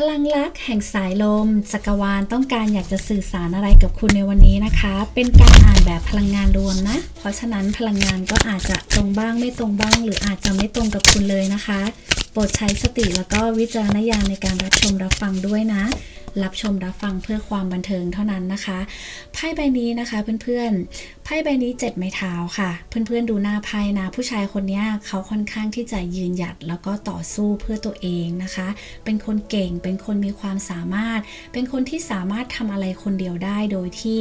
พลังลักษ์แห่งสายลม จักรวาลต้องการอยากจะสื่อสารอะไรกับคุณในวันนี้นะคะ เป็นการอ่านแบบพลังงานรวมนะ เพราะฉะนั้นพลังงานก็อาจจะตรงบ้างไม่ตรงบ้าง หรืออาจจะไม่ตรงกับคุณเลยนะคะ โปรดใช้สติแล้วก็วิจารณญาณในการรับชมรับฟังด้วยนะ รับชมรับฟังเพื่อความบันเทิงเท่านั้นนะคะไพ่ใบนี้นะคะเพื่อนๆไพ่ใบนี้เจ็ดไม้เท้าค่ะ เพื่อนๆดูหน้าไพ่นะผู้ชายคนนี้เขาค่อนข้างที่จะยืนหยัดแล้วก็ต่อสู้เพื่อตัวเองนะคะ เป็นคนเก่งเป็นคนมีความสามารถ เป็นคนที่สามารถทำอะไรคนเดียวได้โดยที่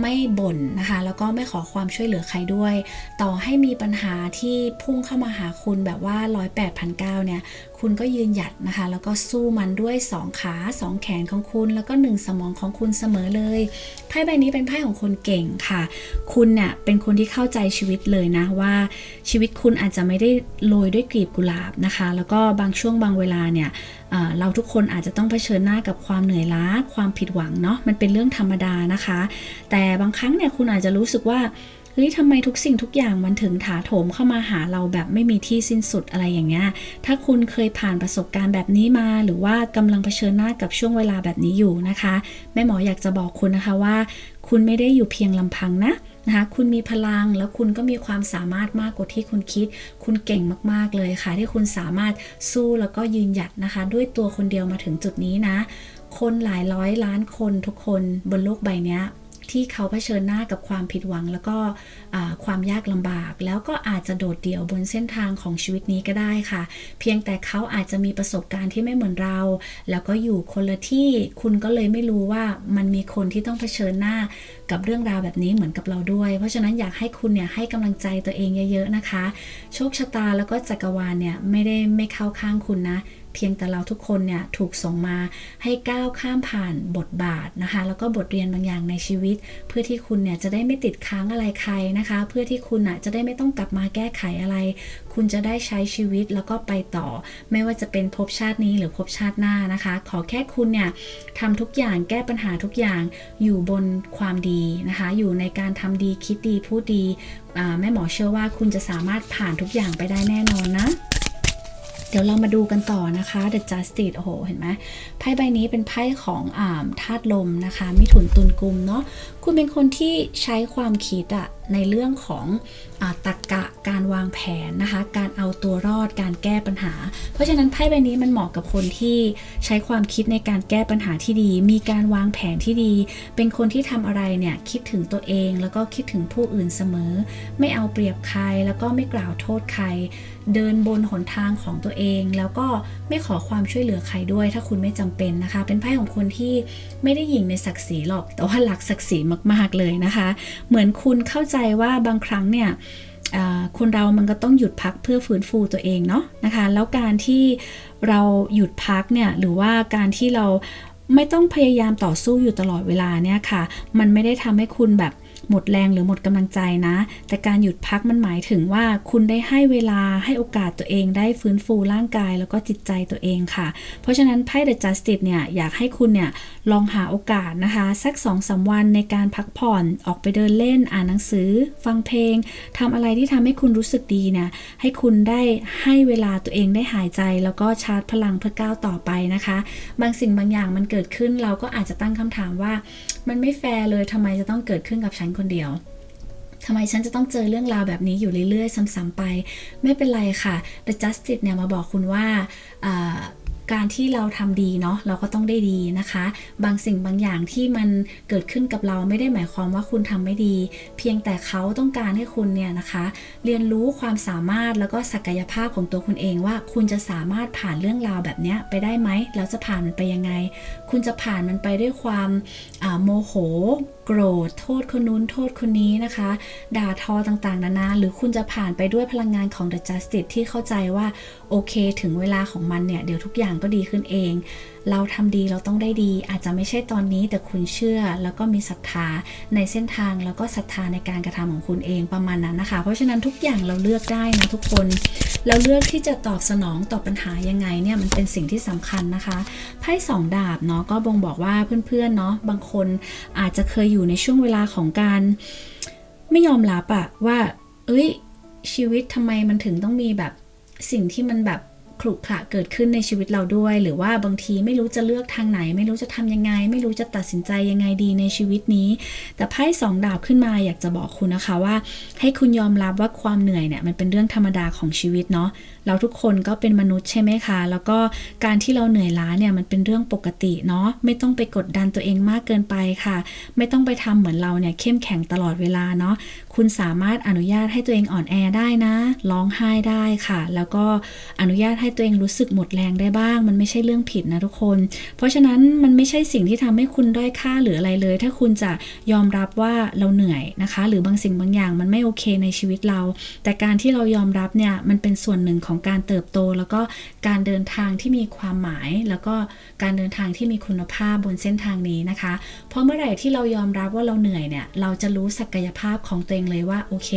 ไม่บ่นนะคะ แล้วก็ไม่ขอความช่วยเหลือใครด้วย ต่อให้มีปัญหาที่พุ่งเข้ามาหาคุณแบบว่าร้อยแปดพันเก้าเนี่ย คุณก็ยืนหยัดนะคะ แล้วก็สู้มันด้วย 2 ขา 2 แขนของคุณ แล้วก็ 1 สมองของคุณเสมอเลยไพ่ใบนี้เป็นไพ่ของคนเก่งค่ะ คุณเนี่ยเป็นคนที่เข้าใจชีวิตเลยนะว่าชีวิตคุณอาจจะไม่ได้โรยด้วยกลีบกุหลาบนะคะ แล้วก็บางช่วงบางเวลาเนี่ยเอ่อเราทุกคนอาจจะต้องเผชิญหน้ากับความเหนื่อยล้าความผิดหวังเนาะมันเป็นเรื่องธรรมดานะคะ แต่บางครั้งเนี่ยคุณอาจจะรู้สึกว่า เฮ้ยทำไมทุกสิ่งทุกอย่างมันถึงถาโถมเข้ามาหาเราแบบไม่มีที่สิ้นสุดอะไรอย่างเงี้ย ถ้าคุณเคยผ่านประสบการณ์แบบนี้มา หรือว่ากำลังเผชิญหน้ากับช่วงเวลาแบบนี้อยู่นะคะ แม่หมออยากจะบอกคุณนะคะว่า คุณไม่ได้อยู่เพียงลำพังนะนะคะคุณมีพลังแล้วคุณก็มีความสามารถมากกว่าที่คุณคิด คุณเก่งมาก ๆ เลยค่ะ ที่คุณสามารถสู้แล้วก็ยืนหยัดนะคะ ด้วยตัวคนเดียวมาถึงจุดนี้นะ คนหลายร้อยล้านคนทุกคนบนโลกใบนี้ ที่เขาเผชิญหน้ากับความผิดหวัง แล้วก็ความยากลำบาก แล้วก็อาจจะโดดเดี่ยวบนเส้นทางของชีวิตนี้ก็ได้ค่ะ เพียงแต่เขาอาจจะมีประสบการณ์ที่ไม่เหมือนเรา แล้วก็อยู่คนละที่คุณก็เลยไม่รู้ว่ามันมีคนที่ต้องเผชิญหน้ากับเรื่องราวแบบนี้เหมือนกับเราด้วย เพราะฉะนั้นอยากให้คุณเนี่ยให้กำลังใจตัวเองเยอะๆนะคะ โชคชะตาแล้วก็จักรวาลเนี่ยไม่ได้ไม่เข้าข้างคุณนะ เพียงแต่เราทุกคนเนี่ยถูกส่งมาให้ก้าวข้ามผ่านบทบาทนะคะ แล้วก็บทเรียนบางอย่างในชีวิต เพื่อที่คุณเนี่ยจะได้ไม่ติดค้างอะไรใครนะคะ เพื่อที่คุณอะจะได้ไม่ต้องกลับมาแก้ไขอะไร คุณจะได้ใช้ชีวิตแล้วก็ไปต่อ ไม่ว่าจะเป็นภพชาตินี้หรือภพชาติหน้านะคะ ขอแค่คุณเนี่ยทำทุกอย่างแก้ปัญหาทุกอย่างอยู่บนความดีนะคะ อยู่ในการทำดีคิดดีพูดดีแม่หมอเชื่อว่าคุณจะสามารถผ่านทุกอย่างไปได้แน่นอนนะ เดี๋ยวเรามาดูกันต่อนะคะ The Justice โอ้โห เห็นไหมไพ่ใบนี้เป็นไพ่ของอ่าธาตุลมนะคะ มิถุนตุลกุมเนาะ คุณเป็นคนที่ใช้ความคิดอะ ในเรื่องของอตรรกะการวางแผนนะคะ การเอาตัวรอดการแก้ปัญหา เพราะฉะนั้นไพ่ใบนี้มันเหมาะกับคนที่ใช้ความคิดในการแก้ปัญหาที่ดี มีการวางแผนที่ดี เป็นคนที่ทำอะไรเนี่ยคิดถึงตัวเองแล้วก็คิดถึงผู้อื่นเสมอ ไม่เอาเปรียบใครแล้วก็ไม่กล่าวโทษใคร เดินบนหนทางของตัวเอง แล้วก็ไม่ขอความช่วยเหลือใครด้วย ถ้าคุณไม่จำเป็นนะคะ เป็นไพ่ของคนที่ไม่ได้หยิงในศักดิ์ศรีหรอก แต่ว่ารักศักดิ์ศรีมาก ๆเลยนะคะ เหมือนคุณเข้าใจว่าบางครั้งเนี่ยคนเรามันก็ต้องหยุดพักเพื่อฟื้นฟูตัวเองเนาะนะคะ แล้วการที่เราหยุดพักเนี่ยหรือว่าการที่เราไม่ต้องพยายามต่อสู้อยู่ตลอดเวลาเนี่ยค่ะ มันไม่ได้ทำให้คุณแบบ หมดแรงหรือหมดกำลังใจนะ แต่การหยุดพักมันหมายถึงว่าคุณได้ให้เวลาให้โอกาสตัวเองได้ฟื้นฟูร่างกายแล้วก็จิตใจตัวเองค่ะ เพราะฉะนั้นไพ่ The Justice เนี่ยอยากให้คุณเนี่ยลองหาโอกาสนะคะ สัก2อสวันในการพักผ่อนออกไปเดินเล่นอ่านหนังสือ ฟังเพลงทำอะไรที่ทำให้คุณรู้สึกดีเนี่ยให้คุณได้ให้เวลาตัวเองได้หายใจ แล้วก็ชาร์จพลังเพื่อก้าวต่อไปนะคะ บางสิ่งบางอย่างมันเกิดขึ้นเราก็อาจจะตั้งคำถามว่า มันไม่แฟร์เลยทำไมจะต้องเกิดขึ้นกับฉันคนเดียวทำไมฉันจะต้องเจอเรื่องราวแบบนี้อยู่เรื่อยๆ ซ้ำๆไป ไม่เป็นไรค่ะ The Justice เนี่ยมาบอกคุณว่าการที่เราทำดีเนาะเราก็ต้องได้ดีนะคะ บางสิ่งบางอย่างที่มันเกิดขึ้นกับเราไม่ได้หมายความว่าคุณทำไม่ดี เพียงแต่เขาต้องการให้คุณเนี่ยนะคะ เรียนรู้ความสามารถแล้วก็ศักยภาพของตัวคุณเองว่า คุณจะสามารถผ่านเรื่องราวแบบนี้ไปได้ไหมแล้วจะผ่านมันไปยังไง คุณจะผ่านมันไปด้วยความโมโห โกรธ โทษคนนู้นโทษคนนี้นะคะ ด่าทอต่างๆ นานา หรือคุณจะผ่านไปด้วยพลังงานของ The Justice ที่เข้าใจว่า โอเค ถึงเวลาของมันเนี่ย เดี๋ยวทุกอย่างก็ดีขึ้นเอง เราทำดีเราต้องได้ดี อาจจะไม่ใช่ตอนนี้แต่คุณเชื่อ แล้วก็มีศรัทธาในเส้นทางแล้วก็ศรัทธาในการกระทำของคุณเองประมาณนั้นนะคะ เพราะฉะนั้นทุกอย่างเราเลือกได้นะทุกคน แล้วเลือกที่จะตอบสนองต่อปัญหายังไงเนี่ยมันเป็นสิ่งที่สำคัญนะคะไพ่สองดาบเนาะก็บ่งบอกว่าเพื่อนๆเนาะบางคนอาจจะเคยอยู่ในช่วงเวลาของการไม่ยอมรับอะว่า เอ้ยชีวิตทำไมมันถึงต้องมีแบบสิ่งที่มันแบบ ขรุขระเกิดขึ้นในชีวิตเราด้วย หรือว่าบางทีไม่รู้จะเลือกทางไหน ไม่รู้จะทำยังไง ไม่รู้จะตัดสินใจยังไงดีในชีวิตนี้ แต่ไพ่สองดาบขึ้นมาอยากจะบอกคุณนะคะว่า ให้คุณยอมรับว่าความเหนื่อยเนี่ยมันเป็นเรื่องธรรมดาของชีวิตเนาะเราทุกคนก็เป็นมนุษย์ใช่ไหมคะ แล้วก็การที่เราเหนื่อยล้าเนี่ยมันเป็นเรื่องปกติเนาะไม่ต้องไปกดดันตัวเองมากเกินไปค่ะ ไม่ต้องไปทำเหมือนเราเนี่ยเข้มแข็งตลอดเวลาเนาะคุณสามารถอนุญาตให้ตัวเองอ่อนแอได้นะร้องไห้ได้ค่ะ แล้วก็อนุญาตให้ตัวเองรู้สึกหมดแรงได้บ้าง มันไม่ใช่เรื่องผิดนะทุกคน เพราะฉะนั้นมันไม่ใช่สิ่งที่ทำให้คุณด้อยค่าหรืออะไรเลย ถ้าคุณจะยอมรับว่าเราเหนื่อยนะคะ หรือบางสิ่งบางอย่างมันไม่โอเคในชีวิตเรา แต่การที่เรายอมรับเนี่ยมันเป็นส่วนหนึ่งของการเติบโต แล้วก็การเดินทางที่มีความหมาย แล้วก็การเดินทางที่มีคุณภาพบนเส้นทางนี้นะคะ เพราะเมื่อไหร่ที่เรายอมรับว่าเราเหนื่อยเนี่ยเราจะรู้ศักยภาพของตัวเองเลยว่าโอเค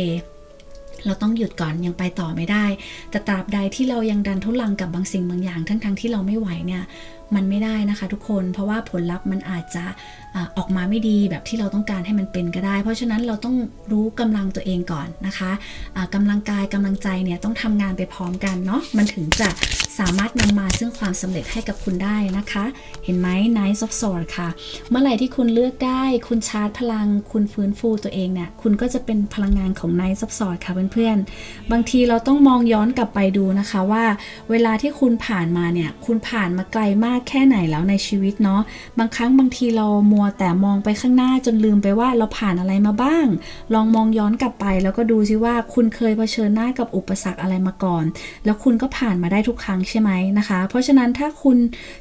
เราต้องหยุดก่อนยังไปต่อไม่ได้ แต่ตราบใดที่เรายังดันทุลังกับบางสิ่งบางอย่าง ทั้งๆทที่เราไม่ไหวเนี่ยมันไม่ได้นะคะทุกคน เพราะว่าผลลัพธ์มันอาจจะ ออกมาไม่ดีแบบที่เราต้องการให้มันเป็นก็ได้ เพราะฉะนั้นเราต้องรู้กำลังตัวเองก่อนนะคะะกำลังกายกำลังใจเนี่ยต้องทำงานไปพร้อมกันเนาะมันถึงจะสามารถนำมาซึ่งความสำเร็จให้กับคุณได้นะคะ เห็นไหม Nice of Swords ค่ะ เมื่อไหร่ที่คุณเลือกได้ คุณชาร์จพลัง คุณฟื้นฟูตัวเองเนี่ย คุณก็จะเป็นพลังงานของ Nice of Swords ค่ะเพื่อนๆ บางทีเราต้องมองย้อนกลับไปดูนะคะว่า เวลาที่คุณผ่านมาเนี่ย คุณผ่านมาไกลมากแค่ไหนแล้วในชีวิตเนาะ บางครั้งบางทีเรามัวแต่มองไปข้างหน้าจนลืมไปว่าเราผ่านอะไรมาบ้าง ลองมองย้อนกลับไป แล้วก็ดูซิว่าคุณเคยเผชิญหน้ากับอุปสรรคอะไรมาก่อน แล้วคุณก็ผ่านมาได้ทุกครั้งใช่ไหมนะคะ เพราะฉะนั้นถ้าคุณ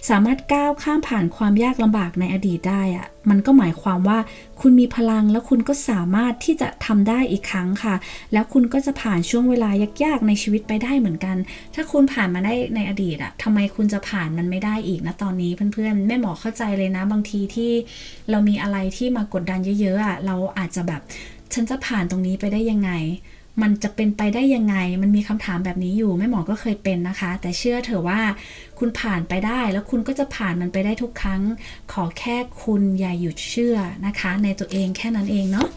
สามารถก้าวข้ามผ่านความยากลำบากในอดีตได้อะ มันก็หมายความว่าคุณมีพลังแล้วคุณก็สามารถที่จะทำได้อีกครั้งค่ะ แล้วคุณก็จะผ่านช่วงเวลายากๆในชีวิตไปได้เหมือนกัน ถ้าคุณผ่านมาได้ในอดีตอะทำไมคุณจะผ่านมันไม่ได้อีกนะตอนนี้เพื่อนๆแม่หมอเข้าใจเลยนะ บางทีที่เรามีอะไรที่มากดดันเยอะๆอะเราอาจจะแบบฉันจะผ่านตรงนี้ไปได้ยังไง มันจะเป็นไปได้ยังไง มันมีคำถามแบบนี้อยู่แม่หมอก็เคยเป็นนะคะ แต่เชื่อเถอะว่าคุณผ่านไปได้แล้วคุณก็จะผ่านมันไปได้ทุกครั้ง ขอแค่คุณอย่าหยุดเชื่อนะคะ ในตัวเองแค่นั้นเองเนาะ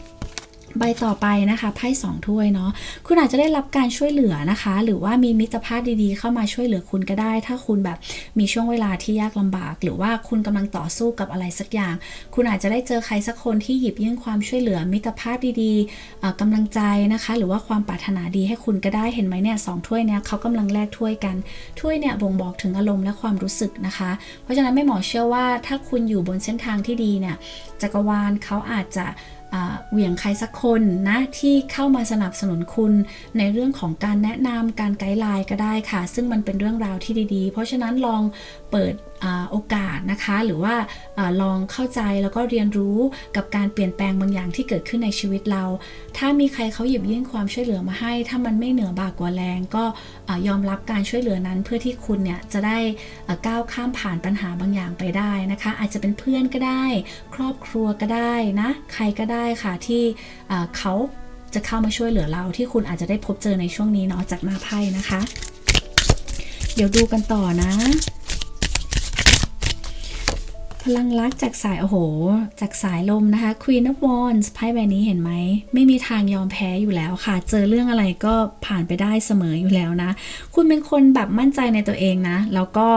ใบต่อไปนะคะไพ่สองถ้วยเนาะคุณอาจจะได้รับการช่วยเหลือนะคะ หรือว่ามีมิตรภาพดีๆ เข้ามาช่วยเหลือคุณก็ได้ ถ้าคุณแบบมีช่วงเวลาที่ยากลำบาก หรือว่าคุณกำลังต่อสู้กับอะไรสักอย่าง คุณอาจจะได้เจอใครสักคนที่หยิบยื่นความช่วยเหลือมิตรภาพดีๆอ่ากำลังใจนะคะ หรือว่าความปรารถนาดีให้คุณก็ได้เห็นไหมเนี่ยสองถ้วยเนี่ยเขากำลังแลกถ้วยกันถ้วยเนี่ยบ่งบอกถึงอารมณ์และความรู้สึกนะคะ เพราะฉะนั้นไม่หมอเชื่อว่าถ้าคุณอยู่บนเส้นทางที่ดีเนี่ยจักรวาลเขาอาจจะ เหวี่ยงใครสักคนนะที่เข้ามาสนับสนุนคุณในเรื่องของการแนะนำการไกด์ไลน์ก็ได้ค่ะ ซึ่งมันเป็นเรื่องราวที่ดีๆ เพราะฉะนั้นลองเปิดโอกาสนะคะ หรือว่าลองเข้าใจแล้วก็เรียนรู้กับการเปลี่ยนแปลงบางอย่างที่เกิดขึ้นในชีวิตเรา ถ้ามีใครเขาหยิบยื่นความช่วยเหลือมาให้ ถ้ามันไม่เหนือบากกว่าแรง ก็ยอมรับการช่วยเหลือนั้นเพื่อที่คุณเนี่ยจะได้ก้าวข้ามผ่านปัญหาบางอย่างไปได้นะคะ อาจจะเป็นเพื่อนก็ได้ ครอบครัวก็ได้นะใครก็ได้ค่ะที่เขาจะเข้ามาช่วยเหลือเราที่คุณอาจจะได้พบเจอในช่วงนี้เนาะจากหน้าไพ่นะคะ เดี๋ยวดูกันต่อนะ ลังรักจากสาย โอ้โห จากสายลมนะคะ Queen of Wands ไพ่ใบนี้เห็นไหม ไม่มีทางยอมแพ้อยู่แล้วค่ะ เจอเรื่องอะไรก็ผ่านไปได้เสมออยู่แล้วนะ คุณเป็นคนแบบมั่นใจในตัวเองนะ แล้วก็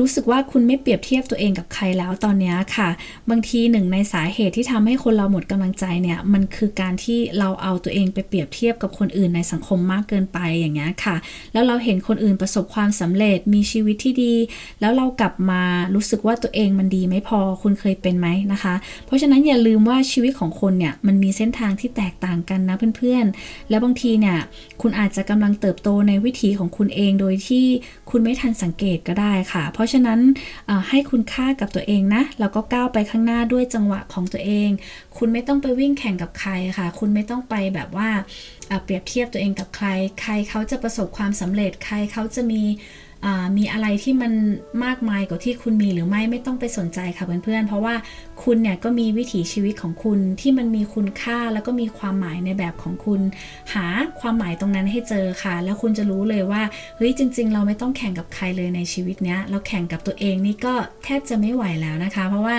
รู้สึกว่าคุณไม่เปรียบเทียบตัวเองกับใครแล้วตอนนี้ค่ะ บางทีหนึ่งในสาเหตุที่ทำให้คนเราหมดกำลังใจเนี่ยมันคือการที่เราเอาตัวเองไปเปรียบเทียบกับคนอื่นในสังคมมากเกินไปอย่างเงี้ยค่ะ แล้วเราเห็นคนอื่นประสบความสำเร็จมีชีวิตที่ดี แล้วเรากลับมารู้สึกว่าตัวเองมันดีไม่พอคุณเคยเป็นไหมนะคะ เพราะฉะนั้นอย่าลืมว่าชีวิตของคนเนี่ยมันมีเส้นทางที่แตกต่างกันนะเพื่อนๆ แล้วบางทีเนี่ยคุณอาจจะกำลังเติบโตในวิถีของคุณเองโดยที่คุณไม่ทันสังเกตก็ได้ค่ะเพราะฉะนั้นให้คุณค่ากับตัวเองนะแล้วก็ก้าวไปข้างหน้าด้วยจังหวะของตัวเอง คุณไม่ต้องไปวิ่งแข่งกับใครค่ะ คุณไม่ต้องไปแบบว่าเปรียบเทียบตัวเองกับใคร ใครเขาจะประสบความสำเร็จใครเขาจะมี มีอะไรที่มันมากมายกว่าที่คุณมีหรือไม่ไม่ต้องไปสนใจค่ะเพื่อนๆ เพราะว่าคุณเนี่ยก็มีวิถีชีวิตของคุณที่มันมีคุณค่าแล้วก็มีความหมายในแบบของคุณ หาความหมายตรงนั้นให้เจอค่ะ แล้วคุณจะรู้เลยว่าเฮ้ยจริง ๆ เราไม่ต้องแข่งกับใครเลยในชีวิตเนี้ยเราแข่งกับตัวเองนี่ก็แทบจะไม่ไหวแล้วนะคะ เพราะว่า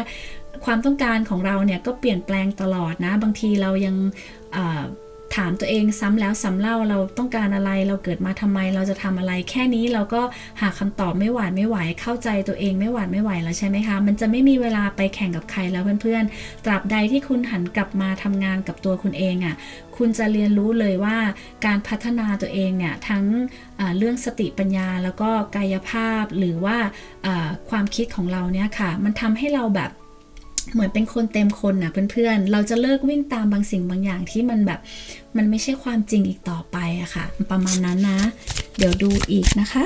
ความต้องการของเราเนี่ยก็เปลี่ยนแปลงตลอดนะ บางทีเรายัง ถามตัวเองซ้ำแล้วซ้ำเล่าเราต้องการอะไรเราเกิดมาทำไมเราจะทำอะไร แค่นี้เราก็หาคำตอบไม่หวานไม่ไหว เข้าใจตัวเองไม่หวานไม่ไหวแล้วใช่ไหมคะ มันจะไม่มีเวลาไปแข่งกับใครแล้วเพื่อนๆ ตราบใดที่คุณหันกลับมาทำงานกับตัวคุณเองอะ่ะคุณจะเรียนรู้เลยว่าการพัฒนาตัวเองเนี่ยทั้งเรื่องสติปัญญาแล้วก็กายภาพหรือว่าอ่าความคิดของเราเนี่ยค่ะ มันทำให้เราแบบ เหมือนเป็นคนเต็มคนนะเพื่อนๆ เราจะเลิกวิ่งตามบางสิ่งบางอย่างที่มันแบบ มันไม่ใช่ความจริงอีกต่อไปอะค่ะ ประมาณนั้นนะ เดี๋ยวดูอีกนะคะ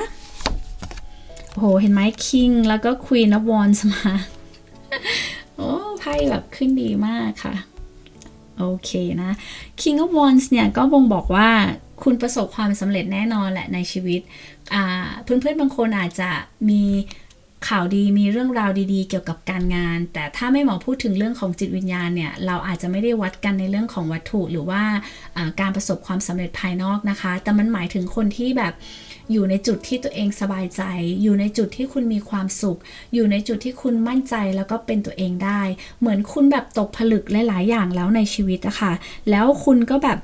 โอ้โห เห็นไหม King แล้วก็ Queen of Wands มา โอ้ไพ่แบบขึ้นดีมากค่ะ โอเคนะ King of Wands เนี่ยก็บ่งบอกว่าคุณประสบความสำเร็จแน่นอนแหละในชีวิตอ่าเพื่อนๆบางคนอาจจะมี ข่าวดีมีเรื่องราวดีๆ เกี่ยวกับการงาน แต่ถ้าไม่หมอพูดถึงเรื่องของจิตวิญญาณเนี่ยเราอาจจะไม่ได้วัดกันในเรื่องของวัตถุหรือว่าการประสบความสำเร็จภายนอกนะคะ แต่มันหมายถึงคนที่แบบอยู่ในจุดที่ตัวเองสบายใจ อยู่ในจุดที่คุณมีความสุข อยู่ในจุดที่คุณมั่นใจแล้วก็เป็นตัวเองได้ เหมือนคุณแบบตกผลึกหลาย ๆ อย่างแล้วในชีวิตอะค่ะแล้วคุณก็แบบ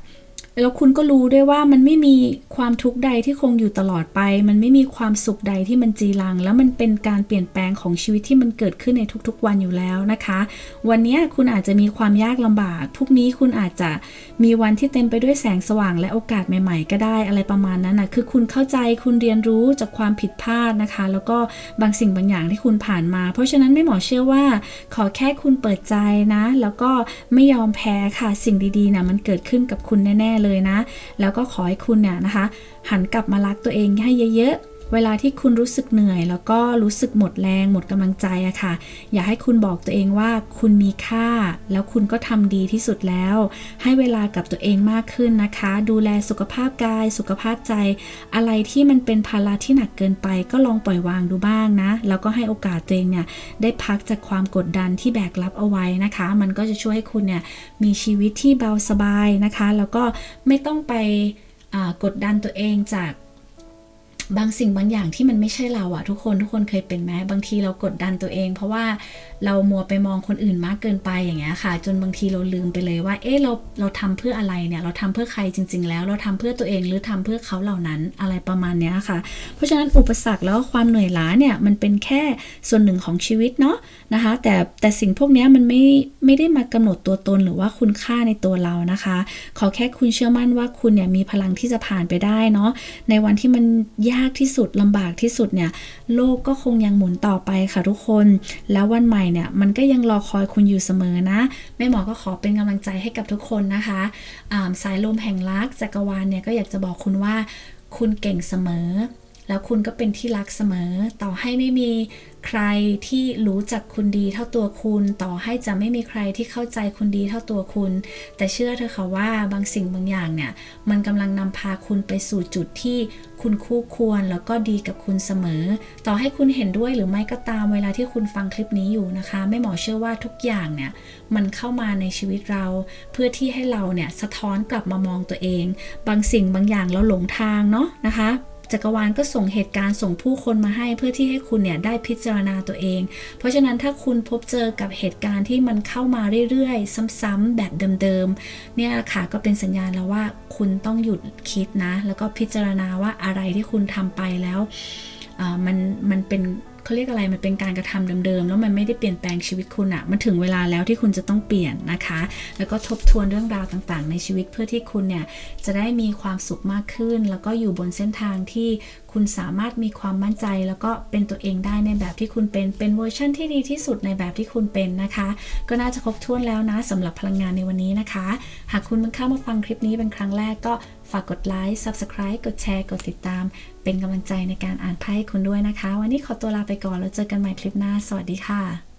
แล้วคุณก็รู้ด้วยว่ามันไม่มีความทุกข์ใดที่คงอยู่ตลอดไป มันไม่มีความสุขใดที่มันจีรัง แล้วมันเป็นการเปลี่ยนแปลงของชีวิตที่มันเกิดขึ้นในทุกๆวันอยู่แล้วนะคะ วันนี้คุณอาจจะมีความยากลำบากพรุ่งนี้คุณอาจจะมีวันที่เต็มไปด้วยแสงสว่างและโอกาสใหม่ ๆ ก็ได้อะไรประมาณนั้นนะคือคุณเข้าใจคุณเรียนรู้จากความผิดพลาดนะคะ แล้วก็บางสิ่งบางอย่างที่คุณผ่านมา เพราะฉะนั้นไม่หมอเชื่อว่า ขอแค่คุณเปิดใจนะ แล้วก็ไม่ยอมแพ้ค่ะสิ่งดีๆนะมันเกิดขึ้นกับคุณแน่ๆเลยยนะ แล้วก็ขอให้คุณเนี่ยนะคะ หันกลับมารักตัวเองให้เยอะ เวลาที่คุณรู้สึกเหนื่อย แล้วก็รู้สึกหมดแรงหมดกำลังใจอะค่ะ อย่าให้คุณบอกตัวเองว่าคุณมีค่า แล้วคุณก็ทำดีที่สุดแล้ว ให้เวลากับตัวเองมากขึ้นนะคะ ดูแลสุขภาพกาย สุขภาพใจ อะไรที่มันเป็นภาระที่หนักเกินไป ก็ลองปล่อยวางดูบ้างนะ แล้วก็ให้โอกาสตัวเองเนี่ยได้พักจากความกดดันที่แบกรับเอาไว้นะคะ มันก็จะช่วยให้คุณเนี่ยมีชีวิตที่เบาสบายนะคะ แล้วก็ไม่ต้องไปกดดันตัวเองจาก บางสิ่งบางอย่างที่มันไม่ใช่เราอะทุกคนทุกคนเคยเป็นไหมบางทีเรากดดันตัวเอง เพราะว่า เรามัวไปมองคนอื่นมากเกินไปอย่างเงี้ยค่ะ จนบางทีเราลืมไปเลยว่า เอ๊ะเราเราทำเพื่ออะไรเนี่ย เราทำเพื่อใครจริง ๆ แล้ว เราทำเพื่อตัวเองหรือทำเพื่อเขาเหล่านั้นอะไรประมาณเนี้ยค่ะ เพราะฉะนั้นอุปสรรคแล้วความเหนื่อยล้าเนี่ยมันเป็นแค่ส่วนหนึ่งของชีวิตเนาะนะคะ แต่แต่สิ่งพวกเนี้ยมันไม่ไม่ได้มากำหนดตัวตนหรือว่าคุณค่าในตัวเรานะคะ ขอแค่คุณเชื่อมั่นว่าคุณเนี่ยมีพลังที่จะผ่านไปได้เนาะในวันที่มันยากที่สุดลำบากที่สุดเนี่ยโลกก็คงยังหมุนต่อไปค่ะทุกคนแล้ววันใหม่เนี่ยมันก็ยังรอคอยคุณอยู่เสมอนะแม่หมอก็ขอเป็นกำลังใจให้กับทุกคนนะคะาสายลมแห่งรักจักรวาลเนี่ยก็อยากจะบอกคุณว่าคุณเก่งเสมอ แล้วคุณก็เป็นที่รักเสมอ ต่อให้ไม่มีใครที่รู้จักคุณดีเท่าตัวคุณ ต่อให้จะไม่มีใครที่เข้าใจคุณดีเท่าตัวคุณ แต่เชื่อเถอค่ะว่าบางสิ่งบางอย่างเนี่ย มันกำลังนำพาคุณไปสู่จุดที่คุณคู่ควรแล้วก็ดีกับคุณเสมอ ต่อให้คุณเห็นด้วยหรือไม่ก็ตามเวลาที่คุณฟังคลิปนี้อยู่นะคะแม่หมอเชื่อว่าทุกอย่างเนี่ยมันเข้ามาในชีวิตเรา เพื่อที่ให้เราเนี่ยสะท้อนกลับมามองตัวเอง บางสิ่งบางอย่างเราหลงทางเนาะนะคะ จักรวาลก็ส่งเหตุการณ์ส่งผู้คนมาให้ เพื่อที่ให้คุณเนี่ยได้พิจารณาตัวเอง เพราะฉะนั้นถ้าคุณพบเจอกับเหตุการณ์ที่มันเข้ามาเรื่อยๆ ซ้ำๆแบบเดิมๆเนี่ยค่ะก็เป็นสัญญาณแล้วว่าคุณต้องหยุดคิดนะ แล้วก็พิจารณาว่าอะไรที่คุณทำไปแล้วมันมันเป็น เขาเรียกอะไรมันเป็นการกระทำเดิมๆ แล้วมันไม่ได้เปลี่ยนแปลงชีวิตคุณอะมันถึงเวลาแล้วที่คุณจะต้องเปลี่ยนนะคะ แล้วก็ทบทวนเรื่องราวต่างๆ ในชีวิตเพื่อที่คุณเนี่ยจะได้มีความสุขมากขึ้น แล้วก็อยู่บนเส้นทางที่คุณสามารถมีความมั่นใจ แล้วก็เป็นตัวเองได้ในแบบที่คุณเป็นเป็นเวอร์ชั่นที่ดีที่สุดในแบบที่คุณเป็นนะคะ ก็น่าจะครบถ้วนแล้วนะสำหรับพลังงานในวันนี้นะคะ หากคุณเพิ่งเข้ามาฟังคลิปนี้เป็นครั้งแรกก็ ฝากกดไลค์ subscribe กดแชร์ กดติดตาม เป็นกำลังใจในการอ่านไพ่คุณด้วยนะคะ วันนี้ขอตัวลาไปก่อนแล้วเจอกันใหม่คลิปหน้า สวัสดีค่ะ